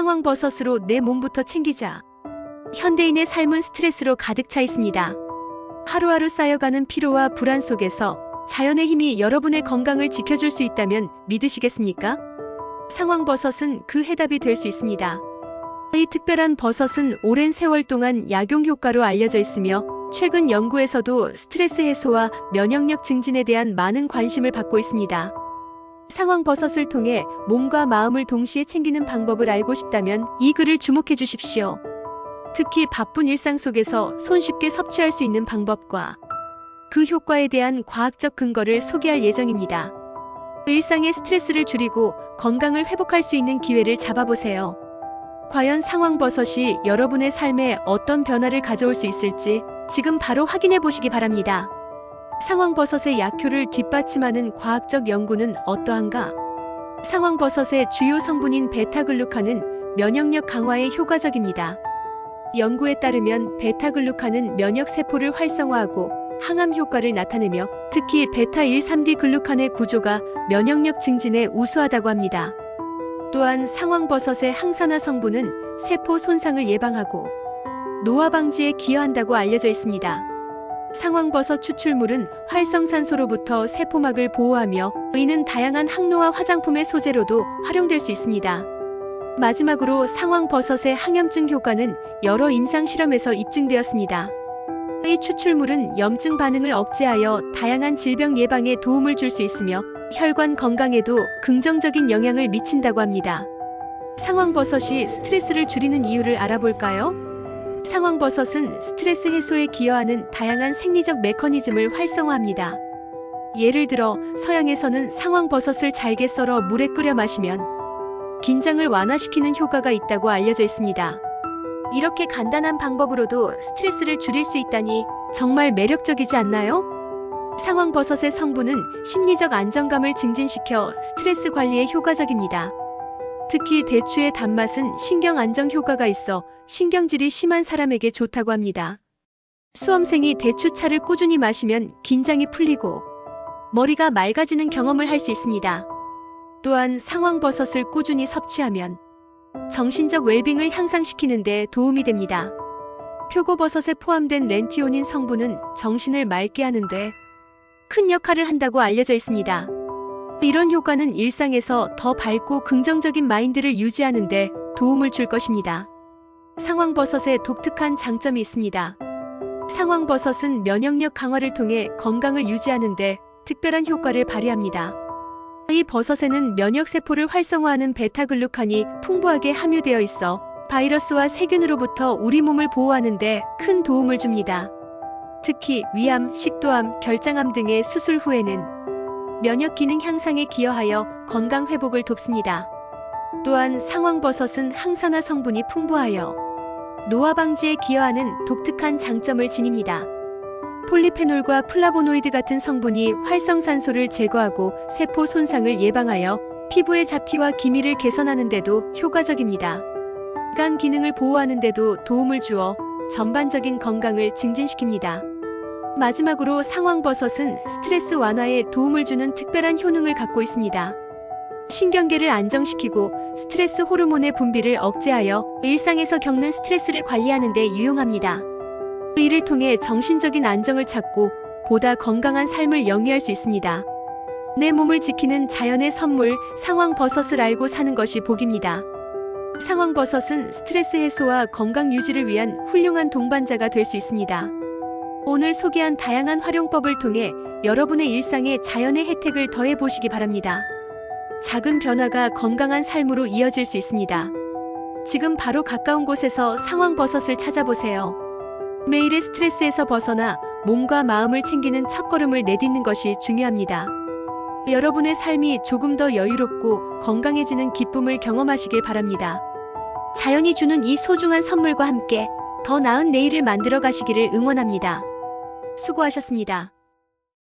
상황 버섯으로 내 몸부터 챙기자. 현대인의 삶은 스트레스로 가득 차 있습니다. 하루하루 쌓여가는 피로와 불안 속에서 자연의 힘이 여러분의 건강을 지켜줄 수 있다면 믿으시겠습니까? 상황 버섯은 그 해답이 될 수 있습니다. 이 특별한 버섯은 오랜 세월 동안 약용 효과로 알려져 있으며 최근 연구에서도 스트레스 해소와 면역력 증진에 대한 많은 관심을 받고 있습니다. 상황 버섯을 통해 몸과 마음을 동시에 챙기는 방법을 알고 싶다면 이 글을 주목해 주십시오. 특히 바쁜 일상 속에서 손쉽게 섭취할 수 있는 방법과 그 효과에 대한 과학적 근거를 소개할 예정입니다. 일상의 스트레스를 줄이고 건강을 회복할 수 있는 기회를 잡아보세요. 과연 상황버섯이 여러분의 삶에 어떤 변화를 가져올 수 있을지 지금 바로 확인해 보시기 바랍니다. 상황버섯의 약효를 뒷받침하는 과학적 연구는 어떠한가? 상황버섯의 주요 성분인 베타글루칸은 면역력 강화에 효과적입니다. 연구에 따르면 베타글루칸은 면역세포를 활성화하고 항암 효과를 나타내며 특히 베타1,3D 글루칸의 구조가 면역력 증진에 우수하다고 합니다. 또한 상황버섯의 항산화 성분은 세포 손상을 예방하고 노화 방지에 기여한다고 알려져 있습니다. 상황버섯 추출물은 활성산소로부터 세포막을 보호하며 이는 다양한 항노화 화장품의 소재로도 활용될 수 있습니다. 마지막으로 상황버섯의 항염증 효과는 여러 임상 실험에서 입증되었습니다. 이 추출물은 염증 반응을 억제하여 다양한 질병 예방에 도움을 줄 수 있으며 혈관 건강에도 긍정적인 영향을 미친다고 합니다. 상황버섯이 스트레스를 줄이는 이유를 알아볼까요? 상황버섯은 스트레스 해소에 기여하는 다양한 생리적 메커니즘을 활성화합니다. 예를 들어 서양에서는 상황버섯을 잘게 썰어 물에 끓여 마시면 긴장을 완화시키는 효과가 있다고 알려져 있습니다. 이렇게 간단한 방법으로도 스트레스를 줄일 수 있다니 정말 매력적이지 않나요? 상황버섯의 성분은 심리적 안정감을 증진시켜 스트레스 관리에 효과적입니다. 특히 대추의 단맛은 신경 안정 효과가 있어 신경질이 심한 사람에게 좋다고 합니다. 수험생이 대추차를 꾸준히 마시면 긴장이 풀리고 머리가 맑아지는 경험을 할 수 있습니다. 또한 상황버섯을 꾸준히 섭취하면 정신적 웰빙을 향상시키는 데 도움이 됩니다. 표고버섯에 포함된 렌티오닌 성분은 정신을 맑게 하는데 큰 역할을 한다고 알려져 있습니다. 이런 효과는 일상에서 더 밝고 긍정적인 마인드를 유지하는데 도움을 줄 것입니다. 상황버섯에 독특한 장점이 있습니다. 상황버섯은 면역력 강화를 통해 건강을 유지하는데 특별한 효과를 발휘합니다. 이 버섯에는 면역세포를 활성화하는 베타글루칸이 풍부하게 함유되어 있어 바이러스와 세균으로부터 우리 몸을 보호하는데 큰 도움을 줍니다. 특히 위암, 식도암, 결장암 등의 수술 후에는 면역 기능 향상에 기여하여 건강 회복을 돕습니다. 또한 상황버섯은 항산화 성분이 풍부하여 노화 방지에 기여하는 독특한 장점을 지닙니다. 폴리페놀과 플라보노이드 같은 성분이 활성산소를 제거하고 세포 손상을 예방하여 피부의 잡티와 기미를 개선하는 데도 효과적입니다. 간 기능을 보호하는 데도 도움을 주어 전반적인 건강을 증진시킵니다. 마지막으로 상황버섯은 스트레스 완화에 도움을 주는 특별한 효능을 갖고 있습니다. 신경계를 안정시키고 스트레스 호르몬의 분비를 억제하여 일상에서 겪는 스트레스를 관리하는 데 유용합니다. 이를 통해 정신적인 안정을 찾고 보다 건강한 삶을 영위할 수 있습니다. 내 몸을 지키는 자연의 선물 상황버섯을 알고 사는 것이 복입니다. 상황버섯은 스트레스 해소와 건강 유지를 위한 훌륭한 동반자가 될 수 있습니다. 오늘 소개한 다양한 활용법을 통해 여러분의 일상에 자연의 혜택을 더해 보시기 바랍니다. 작은 변화가 건강한 삶으로 이어질 수 있습니다. 지금 바로 가까운 곳에서 상황 버섯을 찾아보세요. 매일의 스트레스에서 벗어나 몸과 마음을 챙기는 첫걸음을 내딛는 것이 중요합니다. 여러분의 삶이 조금 더 여유롭고 건강해지는 기쁨을 경험하시길 바랍니다. 자연이 주는 이 소중한 선물과 함께 더 나은 내일을 만들어 가시기를 응원합니다. 수고하셨습니다.